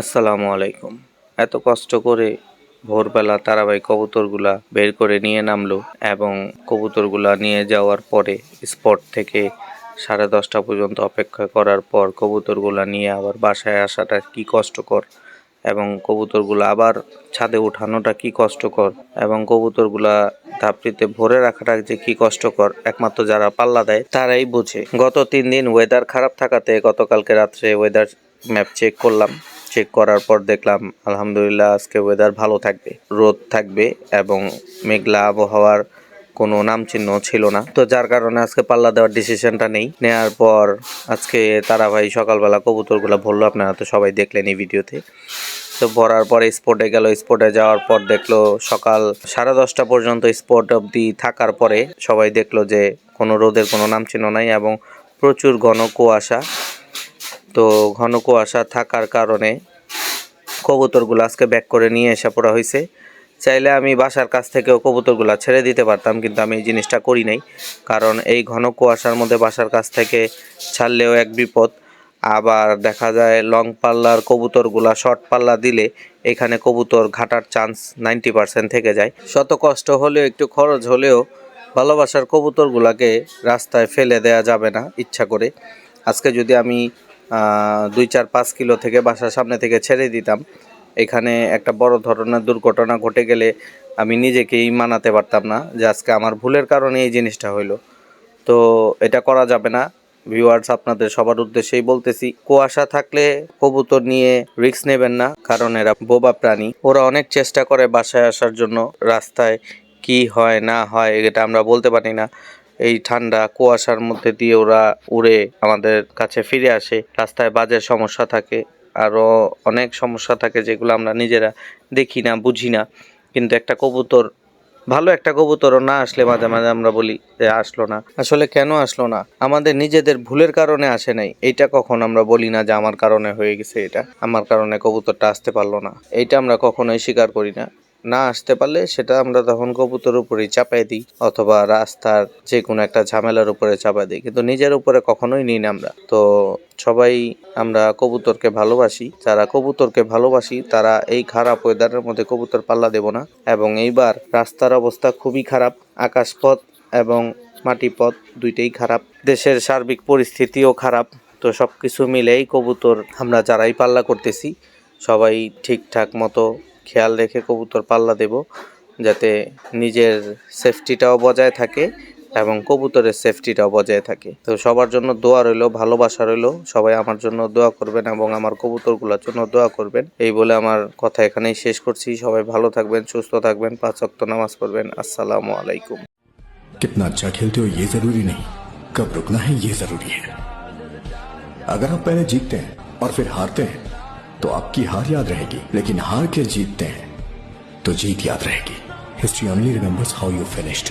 আসসালামু আলাইকুম। এত কষ্ট করে ভোরবেলা তারাবাই কবুতরগুলা বের করে নিয়ে নামলো এবং কবুতরগুলা নিয়ে যাওয়ার পরে স্পট থেকে সাড়ে দশটা পর্যন্ত অপেক্ষা করার পর কবুতরগুলা নিয়ে আবার বাসায় আসাটা কি কষ্টকর এবং কবুতরগুলো আবার ছাদে ওঠানোটা কি কষ্টকর এবং কবুতরগুলা ধাপড়িতে ভরে রাখাটা যে কি কষ্টকর একমাত্র যারা পাল্লা দেয় তারাই বোঝে। গত তিন দিন ওয়েদার খারাপ থাকাতে গতকালকে রাত্রে ওয়েদার ম্যাপ চেক করলাম। চেক করার পর দেখলাম, আলহামদুলিল্লাহ আজকে ওয়েদার ভালো থাকবে। রোদ থাকবে এবং মেঘলা আবহাওয়ার কোনো নাম চিহ্ন ছিল না। তো যার কারণে আজকে পাল্লা দেওয়ার ডিসিশনটা নেই। নেওয়ার পর আজকে তারা ভাই সকালবেলা কবুতরগুলো ভরলো, আপনারা তো সবাই দেখলেন এই ভিডিওতে। তো ভরার পরে স্পটে গেল স্পটে যাওয়ার পর দেখল সকাল সাড়ে দশটা পর্যন্ত স্পট অবধি থাকার পরে সবাই দেখল যে কোনো রোদের কোনো নাম চিহ্ন নাই এবং প্রচুর ঘন কুয়াশা। তো ঘন কুয়াশা থাকার কারণে কবুতরগুলো আজকে ব্যাক করে নিয়ে এসে পড়া হয়েছে চাইলে আমি বাসার কাছ থেকেও কবুতরগুলো ছেড়ে দিতে পারতাম, কিন্তু আমি এই জিনিসটা করি নাই। কারণ এই ঘন কুয়াশার মধ্যে বাসার কাছ থেকে ছাড়লেও এক বিপদ। আবার দেখা যায় লং পাল্লার কবুতরগুলা শর্ট পাল্লা দিলে এখানে কবুতর ঘাটার চান্স নাইনটি পার্সেন্ট থেকে যায়। শত কষ্ট হলেও, একটু খরচ হলেও ভালোবাসার কবুতরগুলাকে রাস্তায় ফেলে দেয়া যাবে না, ইচ্ছা করে। আজকে যদি আমি দুই চার পাঁচ কিলো থেকে বাসার সামনে থেকে ছেড়ে দিতাম। এখানে একটা বড় ধরনের দুর্ঘটনা ঘটে গেলে আমি নিজেকেই মানাতে পারতাম না, যে আজকে আমার ভুলের কারণে এই জিনিসটা হইল। তো এটা করা যাবে না। ভিউয়ার্স আপনাদের সবার উদ্দেশ্যেই বলতেছি, কুয়াশা থাকলে কবুতর নিয়ে রিস্ক নেবেন না, কারণ এরা বোবা প্রাণী। ওরা অনেক চেষ্টা করে বাসায় আসার জন্য, রাস্তায় কি হয়, না হয়, এটা আমরা বলতে পারি না। এই ঠান্ডা কুয়াশার মধ্যে দিয়ে ওরা উড়ে আমাদের কাছে ফিরে আসে। রাস্তায় বাজে সমস্যা থাকে আরও অনেক সমস্যা থাকে যেগুলো আমরা নিজেরা দেখি না, বুঝি না। কিন্তু একটা কবুতর, ভালো একটা কবুতরও না আসলে মাঝে মাঝে আমরা বলি যে আসলো না। আসলে কেন আসলো না? আমাদের নিজেদের ভুলের কারণে আসে নাই। এইটা কখন আমরা বলি না যে আমার কারণে হয়ে গেছে এটা? আমার কারণে কবুতরটা আসতে পারল না। এইটা আমরা কখনোই স্বীকার করি না। না আসতে পারলে সেটা আমরা তখন কবুতর উপরেই চাপাই দিই অথবা রাস্তার যে কোনো একটা ঝামেলার উপরে চাপাই দিই। কিন্তু নিজের উপরে কখনোই নিই না আমরা। তো সবাই আমরা কবুতরকে ভালোবাসি। যারা কবুতরকে ভালোবাসি, তারা এই খারাপ ওয়েদারের মধ্যে কবুতর পাল্লা দেব না। এবং এইবার রাস্তার অবস্থা খুবই খারাপ। আকাশপথ এবং মাটিপথ দুইটাই খারাপ। দেশের সার্বিক পরিস্থিতিও খারাপ। তো সব কিছু মিলেই কবুতর আমরা যারাই পাল্লা করতেছি, সবাই ঠিকঠাক মতো খেয়াল রেখে কবুতর পাল্লা দেব যাতে নিজের সেফটিটাও বজায় থাকে এবং কবুতরের সেফটিটাও বজায় থাকে তো সবার জন্য দোয়া রইলো ভালোবাসা রইলো সবাই আমার জন্য দোয়া করবেন এবং আমার কবুতরগুলোর জন্য দোয়া করবেন এই বলে আমার কথা এখানেই শেষ করছি সবাই ভালো থাকবেন সুস্থ থাকবেন পাঁচ ওয়াক্ত নামাজ পড়বেন আসসালামু আলাইকুম कितना अच्छा खेलते हो ये जरूरी नहीं कब रुकना है ये जरूरी है अगर आप पहले जीतते हैं और फिर हारते हैं तो आपकी हार याद रहेगी, लेकिन हार के जीतते हैं तो जीत याद रहेगी। History only remembers how you finished